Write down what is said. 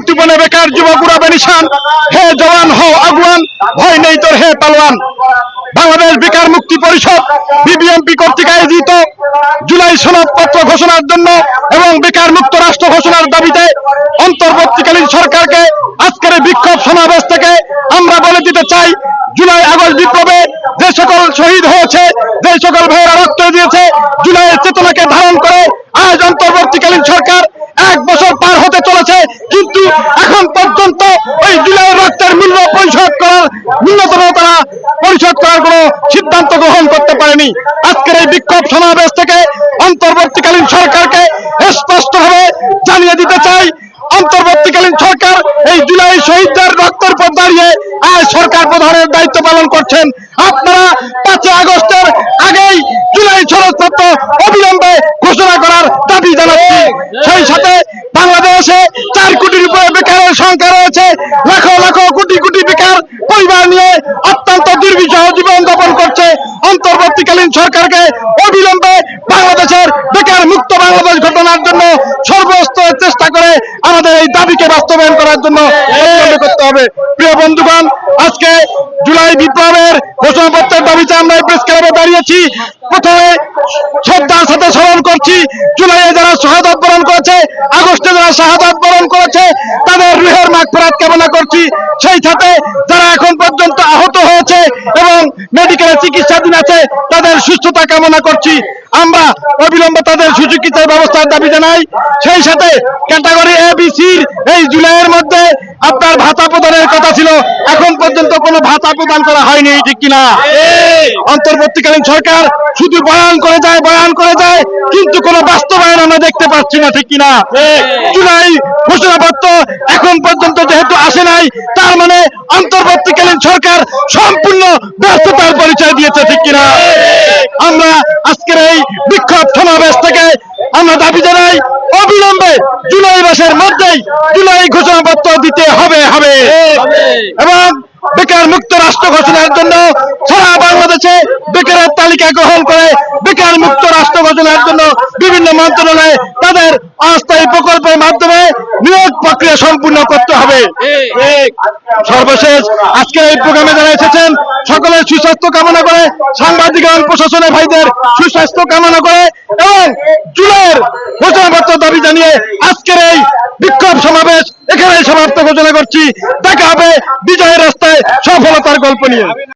কার্তিপনে বেকার যুবক উড়াবে নিশান? হে জওয়ান, হও আগুয়ান, ভয় নেই তোর, হে পালোয়ান। বাংলাদেশ বেকার মুক্তি পরিষদ বিবিএমপি কর্তৃক আয়োজিত জুলাই সনদপত্র ঘোষণার জন্য এবং বেকার মুক্ত রাষ্ট্র ঘোষণার দাবিতে অন্তর্বর্তীকালীন সরকারকে আজকের বিক্ষোভ সমাবেশ থেকে আমরা বলে দিতে চাই, জুলাই আগস্ট বিপ্লবে যে সকল শহীদ হয়েছে, যে সকল ভাইয়েরা রক্ত দিয়েছে জুলাইয়ের চেতনাকে ধারণ করে আজ অন্তর্বর্তীকালীন সরকার এক বছর পার হতে চলেছে কিন্তু এখন পর্যন্ত ওই জুলাইয়ের রক্তের মূল্য পরিশোধ করার ন্যূনতম তারা পরিশোধ করার কোনো সিদ্ধান্ত গ্রহণ করতে পারেনি। আজকের এই বিক্ষোভ সমাবেশ থেকে অন্তর্বর্তীকালীন সরকারকে স্পষ্টভাবে জানিয়ে দিতে চাই, অন্তর্বর্তীকালীন সরকার এই জুলাই শহীদদের রক্তের পর দাঁড়িয়ে আজ সরকার প্রধানের দায়িত্ব পালন করছেন। আপনারা পাঁচই আগস্টের আগেই জুলাই সনদপত্র অবিলম্বে ঘোষণা করার দাবি জানাচ্ছি সেই সাথে বাংলাদেশে চার কোটির উপরে বেকারের সংখ্যা রয়েছে লাখো লাখো কোটি কোটি বেকার পরিবার নিয়ে অত্যন্ত দুর্বিষহ জীবন যাপন করছে অন্তর্বর্তীকালীন সরকারকে অবিলম্বে বাংলাদেশের বেকার মুক্ত বাংলাদেশ ঘটনার জন্য সর্বস্তরের চেষ্টা করে আমাদের এই দাবিকে বাস্তবায়ন করার জন্য করতে হবে। প্রিয় বন্ধুগণ, আজকে জুলাই বিপ্লবের ঘোষণাপত্রের দাবিতে আমরা প্রেস ক্লাবে দাঁড়িয়েছি, প্রথমে শ্রদ্ধার সাথে স্মরণ করছি, জুলাইয়ে যারা শাহাদত বরণ করেছে, আগস্টে যারা শাহাদত বরণ করেছে, তাদের রুহের মাগফিরাত কামনা করছি। সেই সাথে যারা এখন পর্যন্ত আহত হয়েছে মেডিকেলে চিকিৎসাধীন আছে তাদের সুস্থতা কামনা করছি। আমরা অবিলম্বে তাদের সুচিকিৎসার ব্যবস্থার দাবি জানাই। সেই সাথে ক্যাটাগরি এ বি সির এই জুলাইয়ের মধ্যে আপনার ভাতা প্রদানের কথা ছিল। এখন পর্যন্ত কোনো ভাতা প্রদান করা হয়নি ঠিক কিনা? অন্তর্বর্তীকালীন সরকার শুধু বয়ান করে যায় বয়ান করে যায় কিন্তু কোনো বাস্তবায়ন আমরা দেখতে পাচ্ছি না ঠিক কিনা? জুলাই ঘোষণাপত্র এখন পর্যন্ত যেহেতু আসে নাই তার মানে অন্তর্বর্তীকালীন সরকার সম্পূর্ণ ব্যর্থতার পরিচয় দিয়েছে, ঠিক কিনা? আমরা আজকের এই বিক্ষোভ সমাবেশ থেকে আমরা দাবি জানাই, অবিলম্বে জুলাই মাসের মধ্যেই জুলাই ঘোষণাপত্র দিতে হবে হবে। এবং বেকার মুক্ত রাষ্ট্র ঘোষণার জন্য সারা বাংলাদেশে বেকারের তালিকা গ্রহণ করে বেকার মুক্ত রাষ্ট্র ঘোষণার জন্য বিভিন্ন মন্ত্রণালয়ে তাদের অস্থায়ী প্রকল্পের মাধ্যমে নিয়োগ প্রক্রিয়া সম্পূর্ণ করতে হবে। সর্বশেষ আজকে এই প্রোগ্রামে যারা এসেছেন, সকলের সুস্বাস্থ্য কামনা করে, সাংবাদিক এবং প্রশাসনের ভাইদের সুস্বাস্থ্য কামনা করে এবং জুলাইয়ের ঘোষণাপত্র দাবি জানিয়ে আজকের এই বিক্ষোভ সমাবেশ এখানে সমাপ্ত ঘোষণা করছি। দেখা হবে বিজয়ের রাস্তায় সফলতার গল্প নিয়ে।